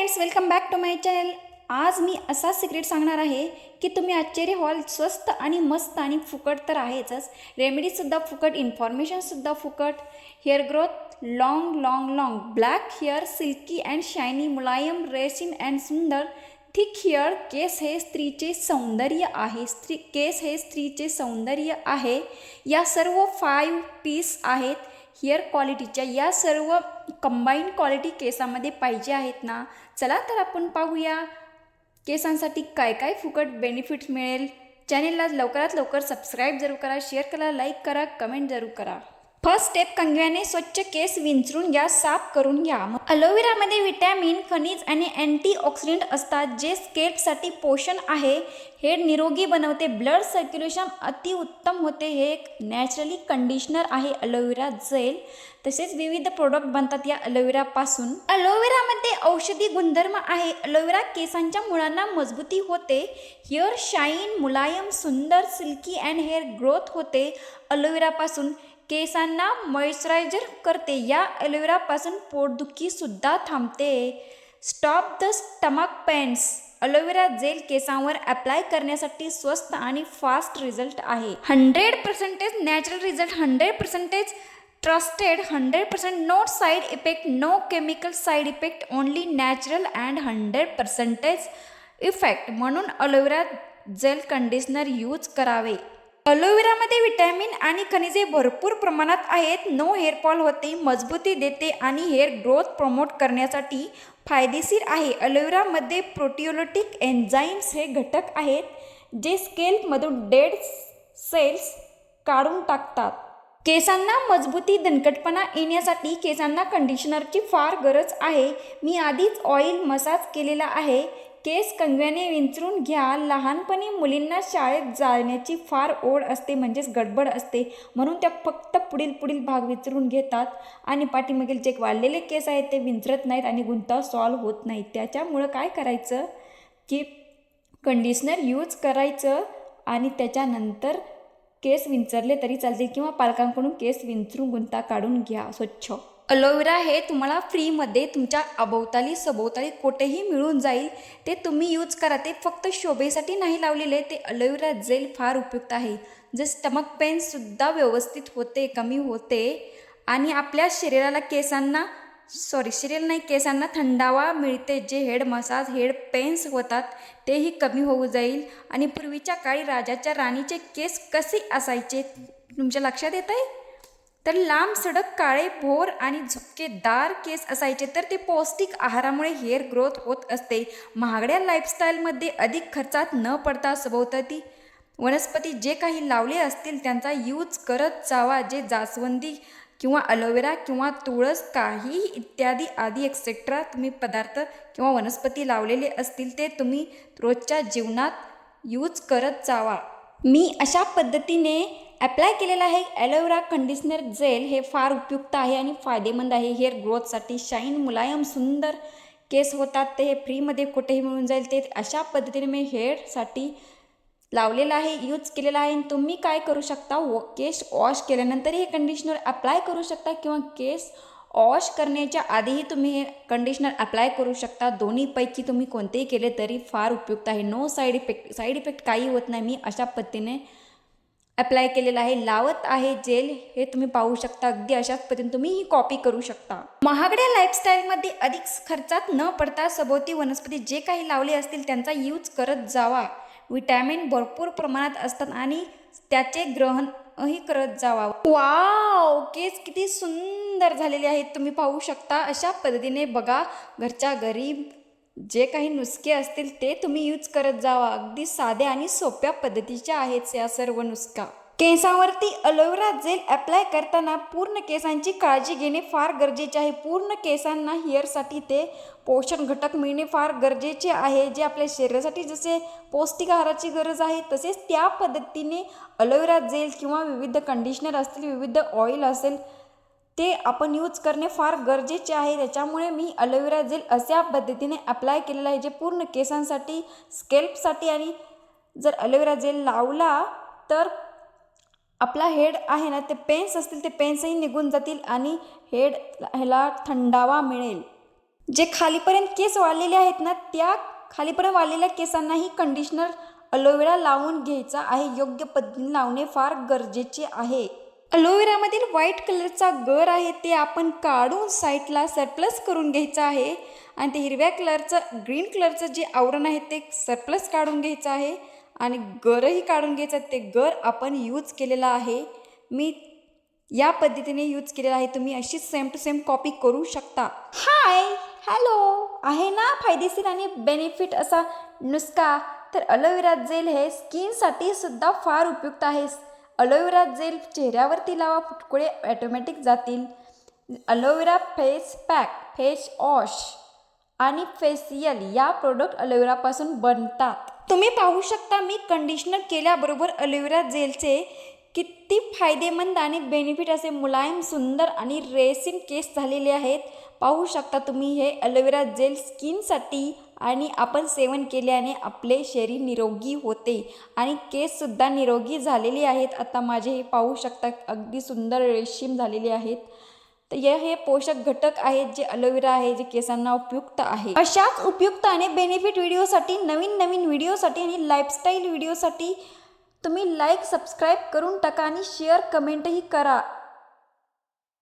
Friends welcome back to my channel आज मी असा सिक्रेट सांगणार आहे की तुम्ही आश्चर्य हॉल स्वस्त आणि मस्त आणि फुकट तर आहेचच. रेमेडीसुद्धा फुकट इन्फॉर्मेशनसुद्धा फुकट. Hair growth long long long black hair silky and shiny मुलायम रेसिन अँड सुंदर. थिक हेअर केस हे स्त्रीचे सौंदर्य आहे. स्त्री केस हे स्त्रीचे सौंदर्य आहे. या सर्व फाईव्ह पीस आहेत. हेअर क्वालिटीच्या या सर्व कंबाईंड क्वालिटी केसामध्ये पाहिजे आहेत ना? चला तर आपण पाहूया. केसांसाठी काय काय फुकट बेनिफिट्स मिळेल? चॅनेलला लवकरात लवकर सबस्क्राईब जरूर करा शेअर करा लाईक करा कमेंट जरूर करा. फर्स्ट स्टेप कंगव्याने स्वच्छ केस विंचरून घ्या साफ करून घ्या. अलोवेरामध्ये विटॅमिन खनिज आणि अँटीऑक्सिडंट असतात जे स्केल्पसाठी पोषण आहे. हे निरोगी बनवते. ब्लड सर्क्युलेशन अतिउत्तम होते. हे एक नॅचरली कंडिशनर आहे अलोवेरा जेल. तसेच विविध प्रोडक्ट बनतात या अलोवेरापासून. अलोवेरामध्ये औषधी गुणधर्म आहे. अलोवेरा केसांच्या मुळांना मजबूती होते. हेअर शाईन मुलायम सुंदर सिल्की अँड हेअर ग्रोथ होते. अलोवेरापासून केसांना मॉइश्चरायझर करते. या ॲलोवेरापासून पोटदुखीसुद्धा थांबते. Stop the stomach pains aloe vera gel केसांवर apply करण्यासाठी स्वस्त आणि फास्ट रिझल्ट आहे. Hundred percentage natural result hundred percentage trusted hundred percent no side effect no chemical side effect only natural and hundred percentage effect म्हणून aloe vera gel conditioner use करावे. अलोवेरामध्ये vitamin आणि खनिजे भरपूर प्रमाणात आहेत. नो हेअरफॉल होते मजबूती देते आणि हेअर ग्रोथ प्रमोट करण्यासाठी फायदेशीर आहे. अलोवेरामध्ये प्रोटिओलोटिक एन्झाईम्स हे घटक आहेत जे स्केल्पमधून डेड सेल्स काढून टाकतात. केसांना मजबूती दणकटपणा येण्यासाठी केसांना कंडिशनरची फार गरज आहे. मी आधीच ऑइल मसाज केलेला आहे. केस कंगव्याने विंचरून घ्या. लहानपणी मुलींना शाळेत जाण्याची फार ओढ असते म्हणजेच गडबड असते. म्हणून त्या फक्त पुढील पुढील भाग विचरून घेतात. आणि पाठीमागील जे वाढलेले केस आहेत ते विंचरत नाहीत आणि गुंता सॉल्व होत नाहीत. त्याच्यामुळं काय करायचं? की कंडिशनर यूज करायचं आणि त्याच्यानंतर केस विंचरले तरी चालतील किंवा पालकांकडून केस विंचरून गुंता काढून घ्या. स्वच्छ. अलोवेरा हे तुम्हाला फ्रीमध्ये तुमच्या अभोवताली सभोवताली कुठेही मिळून जाईल. ते तुम्ही यूज करा. ते फक्त शोभेसाठी नाही लावलेले. ते अलोवेरा जेल फार उपयुक्त आहे. जे स्टमक पेनसुद्धा व्यवस्थित होते कमी होते. आणि आपल्या शरीराला केसांना सॉरी शरीर नाही केसांना थंडावा मिळते. जे हेड मसाज हेड पेन्स होतात तेही कमी होऊ जाईल. आणि पूर्वीच्या काळी राजाच्या राणीचे केस कसे असायचे? तुमच्या लक्षात येत आहे तर लांब सडक काळे भोर आणि झुपकेदार केस असायचे तर ते पौष्टिक आहारामुळे हेअर ग्रोथ होत असते. महागड्या लाईफस्टाईलमध्ये अधिक खर्चात न पडता सभोवताती वनस्पती जे काही लावले असतील त्यांचा यूज करत जावा. जे जास्वंदी किंवा अलोवेरा किंवा तुळस काही इत्यादी आदी एक्सेट्रा तुम्ही पदार्थ किंवा वनस्पती लावलेले असतील ते तुम्ही रोजच्या जीवनात यूज करत जावा. मी अशा पद्धतीने ॲप्लाय केलेलं आहे. ॲलोवेरा कंडिशनर जेल हे फार उपयुक्त आहे आणि फायदेमंद आहे. हेअर ग्रोथसाठी शाईन मुलायम सुंदर केस होतात. ते हे फ्रीमध्ये कुठेही मिळून जाईल. ते अशा पद्धतीने मी हेअरसाठी लावलेलं आहे यूज केलेला आहे आणि तुम्ही काय करू शकता? व केस वॉश केल्यानंतर हे कंडिशनर अप्लाय करू शकता किंवा केस वॉश करण्याच्या आधीही तुम्ही हे कंडिशनर अप्लाय करू शकता. दोन्हीपैकी तुम्ही कोणतेही केले तरी फार उपयुक्त आहे. No side effect side effect काही होत नाही. मी अशा पद्धतीने अप्लाय केलेलं आहे. लावत आहे जेल हे तुम्ही पाहू शकता. अगदी अशाच पद्धतीने तुम्ही ही कॉपी करू शकता. महागड्या लाईफस्टाईलमध्ये अधिक खर्चात न पडता सभोवती वनस्पती जे काही लावले असतील त्यांचा यूज करत जावा. विटॅमिन भरपूर प्रमाणात असतात आणि त्याचे ग्रहणही करत जावा. वाव केस किती सुंदर झालेले आहेत. तुम्ही पाहू शकता. अशा पद्धतीने बघा घरच्या घरी जे काही नुसके असतील ते तुम्ही यूज करत जावा. अगदी साध्या आणि सोप्या पद्धतीच्या आहेत या सर्व नुसका. केसांवरती अलोवेरा जेल अप्लाय करताना पूर्ण केसांची काळजी घेणे फार गरजेचे आहे. पूर्ण केसांना हेअरसाठी ते पोषण घटक मिळणे फार गरजेचे आहे. जे आपल्या शरीरासाठी जसे पौष्टिक आहाराची गरज आहे तसेच त्या पद्धतीने अलोवेरा जेल किंवा विविध कंडिशनर असतील विविध ऑइल असेल ते आपण यूज करणे फार गरजेचे आहे. त्याच्यामुळे मी अलोवेरा जेल अशा पद्धतीने अप्लाय केलेलं आहे जे पूर्ण केसांसाठी स्केल्पसाठी आणि जर अलोवेरा जेल लावला तर आपला हेड आहे ना ते पेन्स असतील ते पेन्सही निघून जातील आणि हेड ह्याला थंडावा मिळेल. जे खालीपर्यंत केस वाढलेले आहेत ना त्या खालीपर्यंत वाढलेल्या केसांनाही कंडिशनर अलोवेरा लावून घ्यायचा आहे. योग्य पद्धतीने लावणे फार गरजेचे आहे. अलोवेरामधील व्हाईट कलरचा गर आहे ते आपण काढून साईडला सरप्लस करून घ्यायचं आहे. आणि ते हिरव्या कलरचं ग्रीन कलरचं जे आवरण आहे ते सरप्लस काढून घ्यायचं आहे. आणि गरही काढून घ्यायचं ते गर आपण यूज केलेला आहे. मी या पद्धतीने यूज केलेला आहे तुम्ही अशीच सेम टू सेम कॉपी करू शकता. Hi hello. आहे ना फायदेशीर आणि बेनिफिट असा नुसका? तर अलोवेरा जेल हे स्किनसाठी सुद्धा फार उपयुक्त आहे. अलोवेरा जेल चेहऱ्यावरती लावा फुटकुळे ॲटोमॅटिक जातील. Aloe vera face pack face wash आणि फेसियल या प्रोडक्ट अलोवेरापासून बनतात. तुम्ही पाहू शकता मी कंडिशनर केल्याबरोबर अलोवेरा जेलचे किती फायदेमंद आणि बेनिफिट असे मुलायम सुंदर आणि रेसिन केस झालेले आहेत. पाहू शकता तुम्ही हे अलोवेरा जेल स्किनसाठी आणि आपण सेवन केल्याने आपले शरीर निरोगी होते. आणि केससुद्धा निरोगी झालेले आहेत. आता माझे हे पाहू शकता अगदी सुंदर रेशीम झालेले आहेत. तर या हे पोषक घटक आहेत जे अलोवेरा आहे जे केसांना उपयुक्त आहे. अशाच उपयुक्त आणि बेनिफिट व्हिडिओसाठी नवीन नवीन व्हिडिओसाठी आणि लाईफस्टाईल व्हिडिओसाठी तुम्ही लाईक सबस्क्राईब करून टाका आणि शेअर कमेंटही करा.